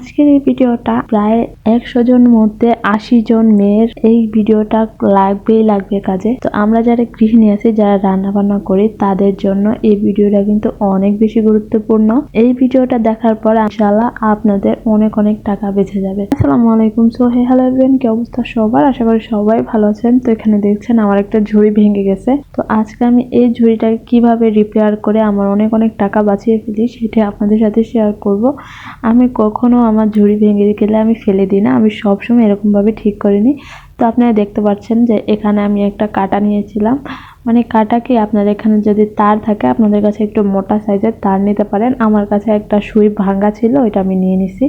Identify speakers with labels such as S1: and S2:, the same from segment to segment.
S1: আজকের এই ভিডিওটা প্রায় একশো জন মধ্যে আশি জন মেয়ের এই ভিডিওটা লাগবেই লাগবে কাজে। তো আমরা যারা গৃহিণী আছি, যারা রান্না বান্না করি, তাদের জন্য এই ভিডিওটা কিন্তু অনেক বেশি গুরুত্বপূর্ণ। এই ভিডিওটা দেখার পর ইনশাআল্লাহ আপনাদের অনেক অনেক টাকা বেঁচে যাবে। আসসালামু আলাইকুম। সো, হে হ্যালো এভরিওয়ান, কি অবস্থা সবার? আশা করি সবাই ভালো আছেন। তো এখানে দেখছেন আমার একটা ঝুড়ি ভেঙে গেছে। তো আজকে আমি এই ঝুড়িটাকে কীভাবে রিপেয়ার করে আমার অনেক অনেক টাকা বাঁচিয়ে ফেলি, সেটা আপনাদের সাথে শেয়ার করব। আমি কখনো আমার ঝুড়ি ভেঙে গেলে আমি ফেলে দিই না, আমি সবসময় এরকমভাবে ঠিক করে নিই। তো আপনারা দেখতে পাচ্ছেন যে এখানে আমি একটা কাটা নিয়েছিলাম। মানে কাটা কি আপনাদের এখানে যদি তার থাকে, আপনাদের কাছে একটু মোটা সাইজের তার নিতে পারেন। আমার কাছে একটা সুই ভাঙ্গা ছিল, ওইটা আমি নিয়ে নিছি।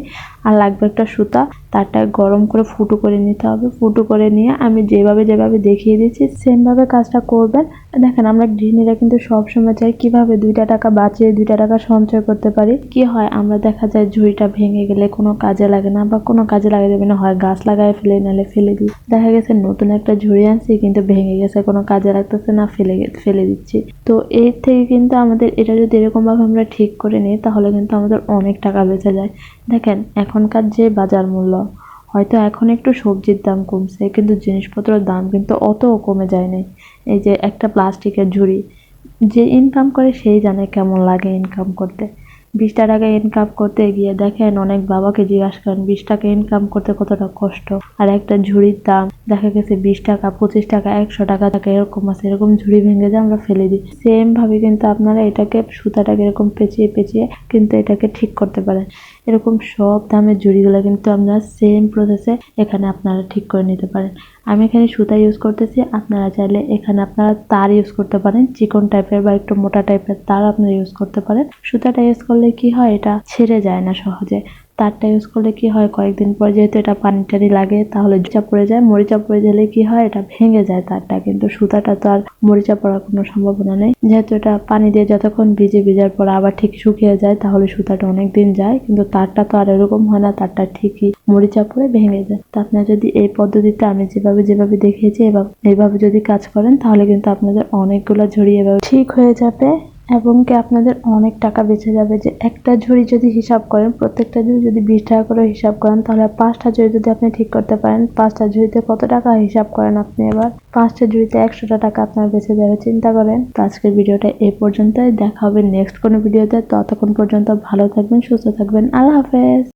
S1: আর লাগবে একটা সুতা, তারটা গরম করে ফুটো করে নিতে হবে। ফুটো করে নিয়ে আমি যেভাবে যেভাবে দেখিয়ে দিচ্ছি সেমভাবে কাজটা করবেন। দেখেন, আমরা গৃহিণীরা কিন্তু সবসময় চাই কীভাবে দুইটা টাকা বাঁচিয়ে দুইটা টাকা সঞ্চয় করতে পারি। কি হয়, আমরা দেখা যায় ঝুড়িটা ভেঙে গেলে কোনো কাজে লাগে না বা কোনো কাজে লাগে দেবে না, হয় গাছ লাগায় ফেলে নালে ফেলে দিই। দেখা গেছে, নতুন একটা ঝুড়ি আনছি, কিন্তু ভেঙে গেছে, কোনো কাজে লাগতেছে না। ফেলে গে- ফেলে দিচ্ছি। তো এর থেকে কিন্তু আমাদের এটা যদি এরকমভাবে আমরা ঠিক করে নিই, তাহলে কিন্তু আমাদের অনেক টাকা বেঁচে যায়। দেখেন, এখনকার যে বাজার মূল্য, হয়তো এখন একটু সবজির দাম কমছে, কিন্তু জিনিসপত্রের দাম কিন্তু অতও কমে যায় যায়নি এই যে একটা প্লাস্টিকের ঝুড়ি, যে ইনকাম করে সেই জানে কেমন লাগে ইনকাম করতে। বিশ টাকা ইনকাম করতে গিয়ে দেখেন অনেক বাবাকে জিজ্ঞাসা করেন বিশ টাকা ইনকাম করতে কতটা কষ্ট? আর একটা ঝুড়ির দাম দেখা গেছে বিশ টাকা, পঁচিশ টাকা, একশো টাকা থাকে এরকম আছে, এরকম ঝুড়ি ভেঙে যায় আমরা ফেলে দিই। সেম ভাবে কিন্তু আপনারা এটাকে সুতাটাকে এরকম পেঁচিয়ে পেঁচিয়ে কিন্তু এটাকে ঠিক করতে পারেন। এরকম সব দামের জুড়িগুলো কিন্তু আপনারা সেম প্রসেসে এখানে আপনারা ঠিক করে নিতে পারেন। আমি এখানে সুতা ইউজ করতেছি, আপনারা চাইলে এখানে আপনারা তার ইউজ করতে পারেন, চিকন টাইপের বা একটু মোটা টাইপের তার আপনারা ইউজ করতে পারেন। সুতাটা ইউজ করলে কি হয়, এটা ছেড়ে যায় না সহজে। তারটা ইউজ করলে কি হয়? কয়েকদিন পর যেহেতু এটা পানি টানি লাগে, তাহলে মরিচা পড়ে যায়। মরিচা পড়ে গেলে কি হয়? এটা ভেঙে যায় তারটা। কিন্তু সুতাটা তো আর মরিচা পড়ার কোনো সম্ভাবনা নেই। যেহেতু এটা পানি দিয়ে যতক্ষণ ভিজে ভিজার পর আবার ঠিক শুকিয়ে যায়, তাহলে সুতাটা অনেক দিন যায়। কিন্তু তারটা তো আর এরকম হয় না, তারটা ঠিকই মরিচা পড়ে ভেঙে যায়। তো আপনারা যদি এই পদ্ধতিতে আমি যেভাবে যেভাবে দেখিয়েছি, এভাবে এইভাবে যদি কাজ করেন, তাহলে কিন্তু আপনাদের অনেকগুলো এভাবে ঠিক হয়ে যাবে। এবং কি আপনাদের অনেক টাকা বেঁচে যাবে যে একটা ঝুড়ি যদি হিসাব করেন, প্রত্যেকটা ঝুড়ি যদি বিশ টাকা করে হিসাব করেন, তাহলে পাঁচটা ঝুড়ি যদি আপনি ঠিক করতে পারেন, পাঁচটা ঝুড়িতে কত টাকা হিসাব করেন আপনি এবার? পাঁচটা ঝুড়িতে একশোটা টাকা আপনার বেঁচে যাবে, চিন্তা করেন। তো আজকের ভিডিওটা এই পর্যন্তই, দেখা হবে নেক্সট কোনো ভিডিওতে, ততক্ষণ পর্যন্ত ভালো থাকবেন, সুস্থ থাকবেন, আল্লাহ হাফেজ।